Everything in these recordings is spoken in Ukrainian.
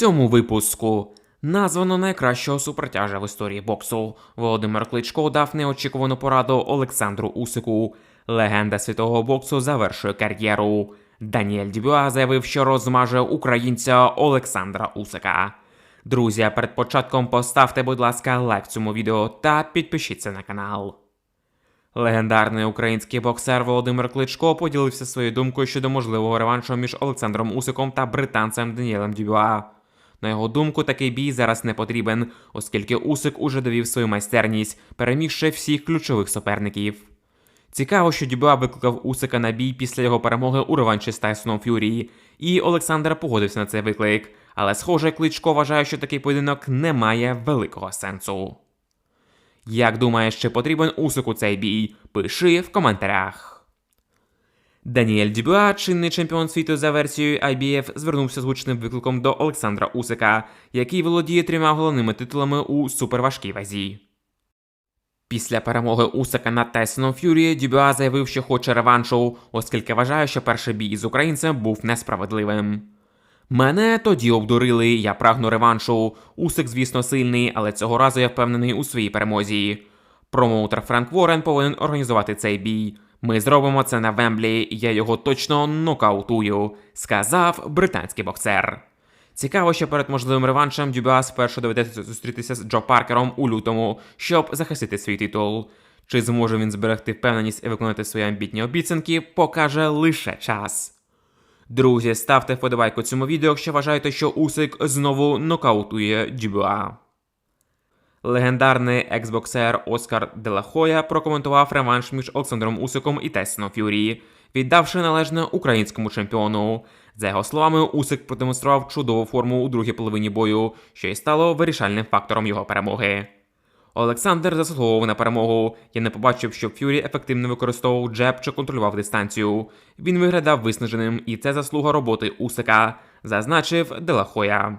цьому випуску названо найкращого супертяжа в історії боксу. Володимир Кличко дав неочікувану пораду Олександру Усику. Легенда світового боксу завершує кар'єру. Даніель Дюбюа заявив, що розмаже українця Олександра Усика. Друзі, перед початком поставте, будь ласка, лайк цьому відео та підпишіться на канал. Легендарний український боксер Володимир Кличко поділився своєю думкою щодо можливого реваншу між Олександром Усиком та британцем Даніелем Дюбюа. На його думку, такий бій зараз не потрібен, оскільки Усик уже довів свою майстерність, перемігши всіх ключових суперників. Цікаво, що Дюбуа викликав Усика на бій після його перемоги у реванші з Тайсоном Ф'юрі, і Олександр погодився на цей виклик. Але, схоже, Кличко вважає, що такий поєдинок не має великого сенсу. Як думаєш, чи потрібен Усику цей бій? Пиши в коментарях. Даніель Дюбуа, чинний чемпіон світу за версією IBF, звернувся з гучним викликом до Олександра Усика, який володіє трьома головними титулами у суперважкій вазі. Після перемоги Усика над Тайсоном Ф'юрі Дюбюа заявив, що хоче реваншу, оскільки вважає, що перший бій з українцем був несправедливим. Мене тоді обдурили, я прагну реваншу. Усик, звісно, сильний, але цього разу я впевнений у своїй перемозі. Промоутер Френк Ворен повинен організувати цей бій. Ми зробимо це на Вемблі, я його точно нокаутую, сказав британський боксер. Цікаво, що перед можливим реваншем Дюбюа спершу доведеться зустрітися з Джо Паркером у лютому, щоб захистити свій титул. Чи зможе він зберегти впевненість і виконати свої амбітні обіцянки, покаже лише час. Друзі, ставте вподобайку цьому відео, якщо вважаєте, що Усик знову нокаутує Дюбюа. Легендарний ексбоксер Оскар Делахоя прокоментував реванш між Олександром Усиком і Тесіном Ф'юрі, віддавши належне українському чемпіону. За його словами, Усик продемонстрував чудову форму у другій половині бою, що й стало вирішальним фактором його перемоги. Олександр заслуговував на перемогу. Я не побачив, щоб Ф'юрі ефективно використовував джеб чи контролював дистанцію. Він виглядав виснаженим, і це заслуга роботи Усика, зазначив Делахоя.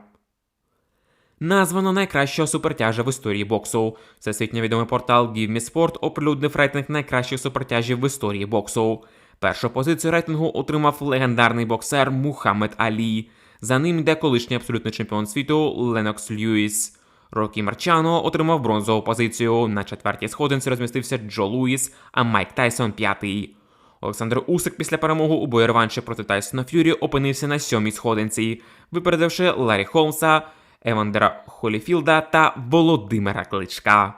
Названо найкращого супертяжа в історії боксу. Всесвітньо відомий портал Give Me Sport оприлюднив рейтинг найкращих супертяжів в історії боксу. Першу позицію рейтингу отримав легендарний боксер Мухаммед Алі. За ним йде колишній абсолютний чемпіон світу Ленокс Льюіс. Рокі Марчано отримав бронзову позицію. На четвертій сходинці розмістився Джо Луїс, а Майк Тайсон п'ятий. Олександр Усик після перемоги у бою реванші проти Тайсона Ф'юрі опинився на сьомій сходинці, випередивши Ларі Холмса, Евандера Холіфілда та Володимира Кличка.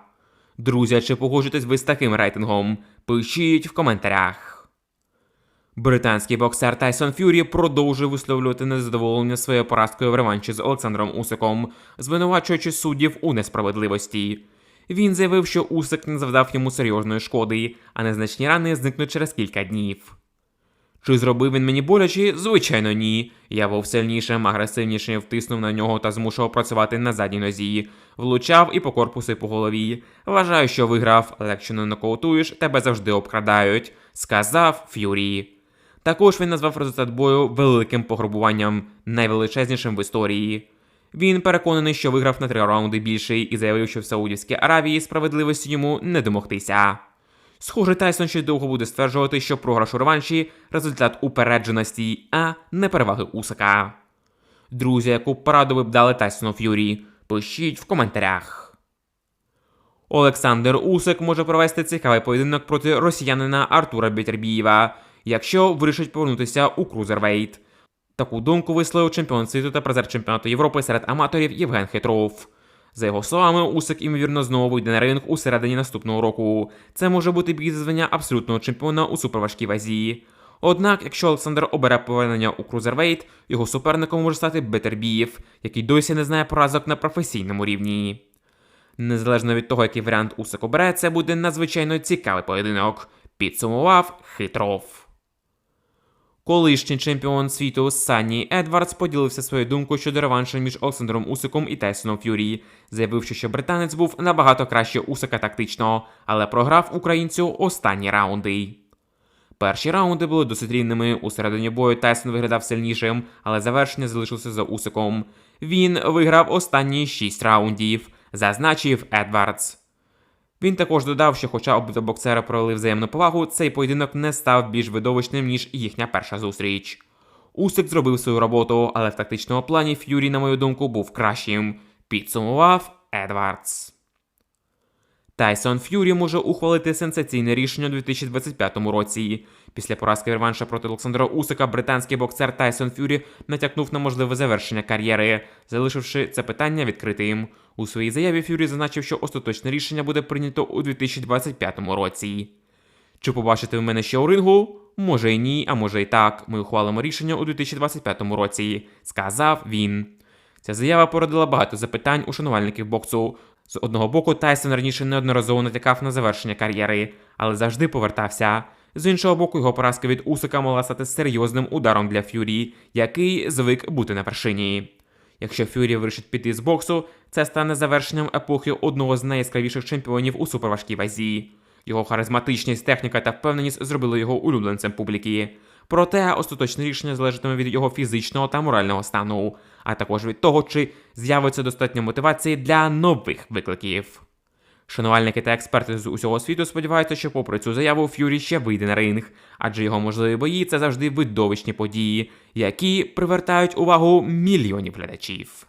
Друзі, чи погоджуєтесь ви з таким рейтингом? Пишіть в коментарях. Британський боксер Тайсон Ф'юрі продовжує висловлювати незадоволення своєю поразкою в реванші з Олександром Усиком, звинувачуючи суддів у несправедливості. Він заявив, що Усик не завдав йому серйозної шкоди, а незначні рани зникнуть через кілька днів. Чи зробив він мені боляче? Звичайно, ні. Я був сильнішим, агресивнішим, втиснув на нього та змушував працювати на задній нозі, влучав і по корпусу, і по голові. Вважаю, що виграв, але якщо не нокаутуєш, тебе завжди обкрадають, сказав Ф'юрі. Також він назвав результат бою великим пограбуванням, найвеличезнішим в історії. Він переконаний, що виграв на три раунди більший і заявив, що в Саудівській Аравії справедливості йому не домогтися. Схоже, Тайсон ще довго буде стверджувати, що програш у реванші результат упередженості, а не переваги Усика. Друзі, яку пораду ви б дали Тайсону Ф'юрі? Пишіть в коментарях. Олександр Усик може провести цікавий поєдинок проти росіянина Артура Бєтербієва, якщо вирішить повернутися у Крузервейт. Таку думку висловив чемпіон світу та призер чемпіонату Європи серед аматорів Євген Хитров. За його словами, Усик імовірно знову вийде на ринг у середині наступного року. Це може бути бій за звання абсолютного чемпіона у суперважкій вазі. Однак, якщо Олександр обере повернення у Крузервейт, його суперником може стати Бетербієв, який досі не знає поразок на професійному рівні. Незалежно від того, який варіант Усик обере, це буде надзвичайно цікавий поєдинок, підсумував Хитров. Колишній чемпіон світу Санні Едвардс поділився своєю думкою щодо реваншу між Олександром Усиком і Тайсоном Ф'юрі, заявивши, що британець був набагато краще Усика тактично, але програв українцю останні раунди. Перші раунди були досить рівними. У середині бою Тайсон виглядав сильнішим, але завершення залишилося за Усиком. Він виграв останні шість раундів, зазначив Едвардс. Він також додав, що, хоча обидва боксера провели взаємну повагу, цей поєдинок не став більш видовищним, ніж їхня перша зустріч. Усик зробив свою роботу, але в тактичному плані Ф'юрі, на мою думку, був кращим. Підсумував Едвардс. Тайсон Ф'юрі може ухвалити сенсаційне рішення у 2025 році. Після поразки в реванша проти Олександра Усика британський боксер Тайсон Ф'юрі натякнув на можливе завершення кар'єри, залишивши це питання відкритим. У своїй заяві Ф'юрі зазначив, що остаточне рішення буде прийнято у 2025 році. Чи побачите ви мене ще у рингу? Може і ні, а може і так. Ми ухвалимо рішення у 2025 році, сказав він. Ця заява породила багато запитань у шанувальників боксу. З одного боку, Тайсон раніше неодноразово натякав на завершення кар'єри, але завжди повертався. З іншого боку, його поразка від Усика могла стати серйозним ударом для Ф'юрі, який звик бути на вершині. Якщо Ф'юрі вирішить піти з боксу, це стане завершенням епохи одного з найяскравіших чемпіонів у суперважкій вазі. Його харизматичність, техніка та впевненість зробили його улюбленцем публіки. Проте остаточне рішення залежатиме від його фізичного та морального стану, а також від того, чи з'явиться достатньо мотивації для нових викликів. Шанувальники та експерти з усього світу сподіваються, що попри цю заяву Ф'юрі ще вийде на ринг, адже його можливі бої це завжди видовищні події, які привертають увагу мільйонів глядачів.